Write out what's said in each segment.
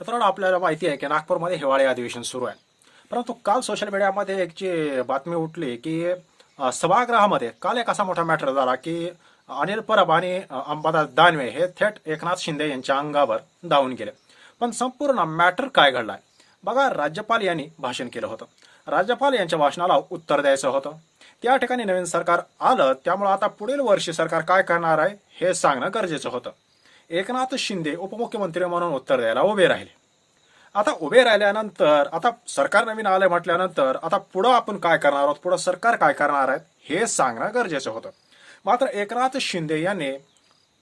तर फ्रेंड आपल्याला माहिती आहे की नागपूरमध्ये हिवाळी अधिवेशन सुरू आहे. परंतु काल सोशल मीडियामध्ये एक जी बातमी उठली की सभागृहामध्ये काल एक असा मोठा मॅटर झाला की अनिल परब आणि अंबादास दानवे हे थेट एकनाथ शिंदे यांच्या अंगावर धावून गेले. पण संपूर्ण मॅटर काय घडलाय? बघा राज्यपाल यांनी भाषण केलं होतं. राज्यपाल यांच्या भाषणाला उत्तर द्यायचं होतं. त्या ठिकाणी नवीन सरकार आलं त्यामुळे आता पुढील वर्षी सरकार काय करणार आहे हे सांगणं गरजेचं होतं. एकनाथ शिंदे उपमुख्यमंत्री म्हणून उत्तर द्यायला उभे राहिले. आता उभे राहिल्यानंतर आता सरकार नवीन आलं म्हटल्यानंतर आता पुढं आपण काय करणार आहोत पुढं सरकार काय करणार आहे हे सांगणं गरजेचं होतं. मात्र एकनाथ शिंदे यांनी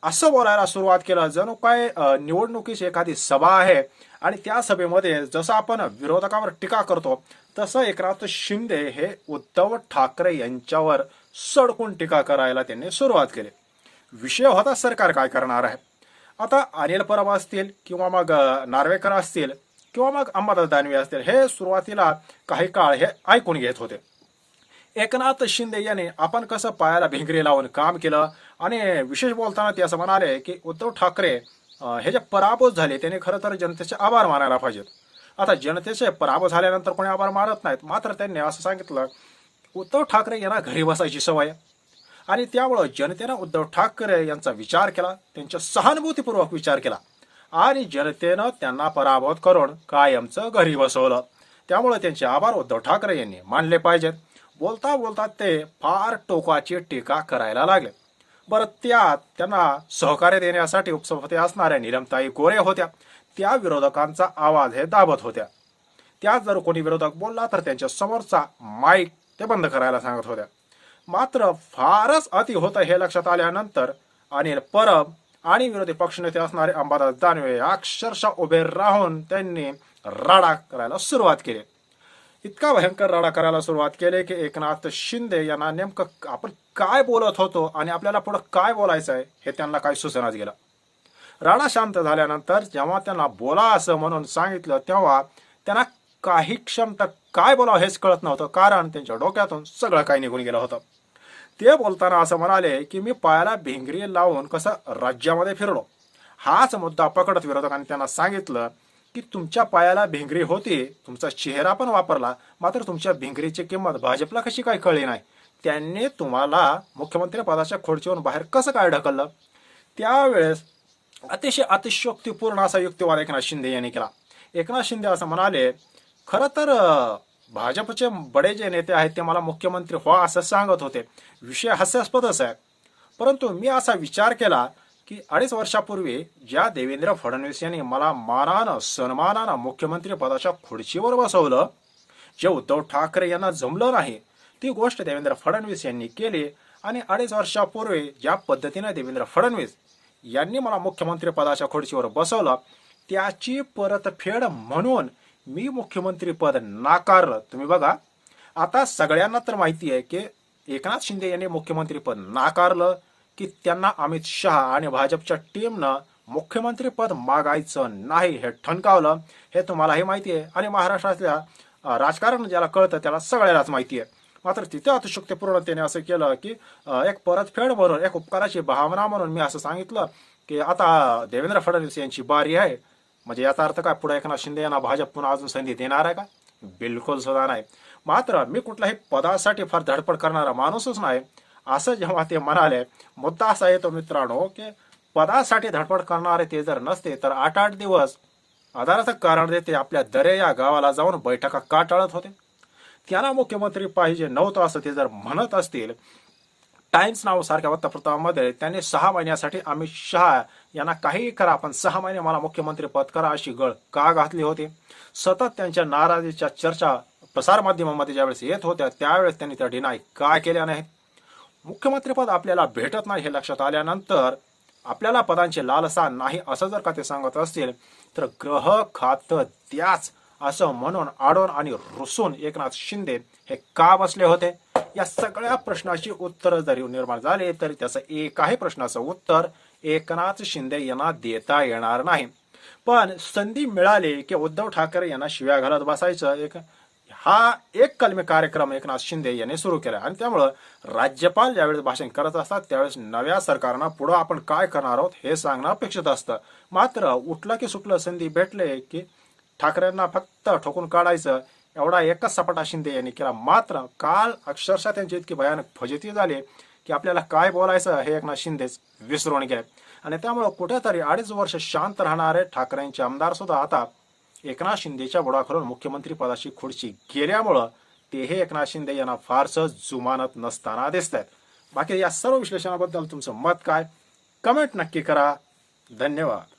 असं बोलायला सुरुवात केलं जणू काय निवडणुकीची एखादी सभा आहे आणि त्या सभेमध्ये जसं आपण विरोधकावर टीका करतो तसं एकनाथ शिंदे हे उद्धव ठाकरे यांच्यावर सडकून टीका करायला त्यांनी सुरुवात केली. विषय होता सरकार काय करणार आहे. आता अनिल परब असतील किंवा मग नार्वेकर असतील किंवा मग अंबादास दानवे असतील हे सुरुवातीला काही काळ हे ऐकून घेत होते. एकनाथ शिंदे यांनी आपण कसं पायाला भिंगरी लावून काम केलं आणि विशेष बोलताना ते असं म्हणाले की उद्धव ठाकरे हे जे पराभूत झाले त्याने खरं तर जनतेचे आभार मानायला पाहिजेत. आता जनतेचे पराभव झाल्यानंतर कोणी आभार मानत नाहीत. मात्र त्यांनी असं सांगितलं उद्धव ठाकरे यांना घरी बसायची सवय आणि त्यामुळं जनतेनं उद्धव ठाकरे यांचा विचार केला त्यांच्या सहानुभूतीपूर्वक विचार केला. आणि जनतेनं त्यांना पराभूत करून कायमचं घरी बसवलं. त्यामुळे त्यांचे आभार उद्धव ठाकरे यांनी मानले पाहिजेत. बोलता बोलता ते फार टोकाची टीका करायला लागले. बरं त्यात त्यांना सहकार्य देण्यासाठी उपसभापती असणाऱ्या निलमताई गोरे होत्या. त्या विरोधकांचा आवाज हे दाबत होत्या. त्या जर कोणी विरोधक बोलला तर त्यांच्या समोरचा माईक ते बंद करायला सांगत होत्या. मात्र फारच अति होतं हे लक्षात आल्यानंतर अनिल परब आणि विरोधी पक्षनेते असणारे अंबादास दानवे अक्षरशः उभे राहून त्यांनी राडा करायला सुरुवात केली. इतका भयंकर राडा करायला सुरुवात केली की एकनाथ शिंदे यांना नेमकं आपण काय बोलत होतो आणि आपल्याला पुढं काय बोलायचं आहे हे त्यांना काही सुचनाच गेलं. राडा शांत झाल्यानंतर जेव्हा त्यांना बोला असं म्हणून सांगितलं तेव्हा त्यांना काही क्षमता काय बोलावं हेच कळत नव्हतं कारण त्यांच्या डोक्यातून सगळं काही निघून गेलं होतं. ते बोलताना असं म्हणाले की मी पायाला भिंगरी लावून कसं राज्यामध्ये फिरलो. हाच मुद्दा पकडत विरोधकांनी त्यांना सांगितलं की तुमच्या पायाला भिंगरी होती तुमचा चेहरा पण वापरला मात्र तुमच्या भिंगरीची किंमत भाजपला कशी काय कळली नाही? त्यांनी तुम्हाला मुख्यमंत्री पदाच्या खुर्चीवरून बाहेर कसं काय ढकललं? त्यावेळेस अतिशय अतिशयोक्तीपूर्ण असा युक्तिवाद एकनाथ शिंदे यांनी केला. एकनाथ शिंदे असं म्हणाले खरं तर भाजपचे बडे जे नेते आहेत ते मला मुख्यमंत्री व्हा असं सांगत होते. विषय हास्यास्पदच आहे. परंतु मी असा विचार केला की अडीच वर्षापूर्वी ज्या देवेंद्र फडणवीस यांनी मला मानानं सन्मानानं मुख्यमंत्री पदाच्या खुर्चीवर बसवलं जे उद्धव ठाकरे यांना जमलं नाही ती गोष्ट देवेंद्र फडणवीस यांनी केली आणि अडीच वर्षापूर्वी ज्या पद्धतीने देवेंद्र फडणवीस यांनी मला मुख्यमंत्री पदाच्या खुर्चीवर बसवलं त्याची परतफेड म्हणून मी मुख्यमंत्री पद नाकारलं तुम्ही बघा. आता सगळ्यांना तर माहिती आहे की एकनाथ शिंदे यांनी मुख्यमंत्री पद नाकारलं की त्यांना अमित शहा आणि भाजपच्या टीमनं मुख्यमंत्री पद मागायचं नाही हे ठणकावलं हे तुम्हालाही माहिती आहे. आणि महाराष्ट्रातल्या राजकारण ज्याला कळतं त्याला सगळ्यालाच माहिती आहे. मात्र तिथे अतिशक्तीपूर्णतेने असं केलं की एक परतफेड म्हणून एक उपकाराची भावना म्हणून मी असं सांगितलं की आता देवेंद्र फडणवीस यांची बारी आहे. म्हणजे याचा अर्थ काय? पुढे एकनाथ शिंदे यांना भाजप पुन्हा अजून संधी देणार आहे का? बिलकुल सुद्धा नाही. मात्र मी कुठल्याही पदासाठी फार धडपड करणारा माणूसच नाही. असं जेव्हा ते म्हणाले मुद्दा असा येतो मित्रांनो की पदासाठी धडपड करणारे ते जर नसते तर आठ आठ दिवस आधाराचं कारण देते आपल्या दरे या गावाला जाऊन बैठका का टाळत होते. त्यांना मुख्यमंत्री पाहिजे नव्हतं असं ते जर म्हणत असतील टाइम्स नाव सारख्या वृत्तपत्रामध्ये त्यांनी सहा महिन्यासाठी अमित शहा यांना काहीही करा पण सहा महिने मला मुख्यमंत्री पद करा अशी गळ का घातली होती? सतत त्यांच्या नाराजीच्या चर्चा प्रसारमाध्यमामध्ये ज्यावेळेस येत होत्या त्यावेळेस त्यांनी त्या डिनाय का केल्या नाहीत? मुख्यमंत्रीपद आपल्याला भेटत नाही हे लक्षात आल्यानंतर आपल्याला पदांची लालसा नाही असं जर का ते सांगत असतील तर ग्रह खात त्याच असं म्हणून आडून आणि रुसून एकनाथ शिंदे हे का बसले होते? या सगळ्या प्रश्नाची उत्तर जरी निर्माण झाले तरी त्याचं एकाही प्रश्नाचं उत्तर एकनाथ शिंदे यांना देता येणार नाही. पण संधी मिळाली की उद्धव ठाकरे यांना शिव्या घालत बसायचं? एक हा एक कलमी कार्यक्रम एकनाथ शिंदे यांनी सुरू केला. आणि त्यामुळं राज्यपाल ज्यावेळेस भाषण करत असतात त्यावेळेस नव्या सरकारनं पुढं आपण काय करणार आहोत हे सांगणं अपेक्षित असतं. मात्र उठलं की सुटलं संधी भेटले की ठाकरेंना फक्त ठोकून काढायचं एवढा एकच सपाटा शिंदे यांनी केला. मात्र काल अक्षरशः त्यांची इतकी भयानक फजिती झाली की आपल्याला काय बोलायचं हे एकनाथ शिंदेच विसरून गेले. आणि त्यामुळं कुठेतरी अडीच वर्ष शांत राहणारे ठाकरेंचे आमदार सुद्धा आता एकनाथ शिंदेच्या बुडाखालून मुख्यमंत्री पदाची खुर्ची गेल्यामुळं तेही एकनाथ शिंदे यांना फारसं जुमानत नसताना दिसत आहेत बाकी या सर्व विश्लेषणाबद्दल तुमचं मत काय? कमेंट नक्की करा. धन्यवाद.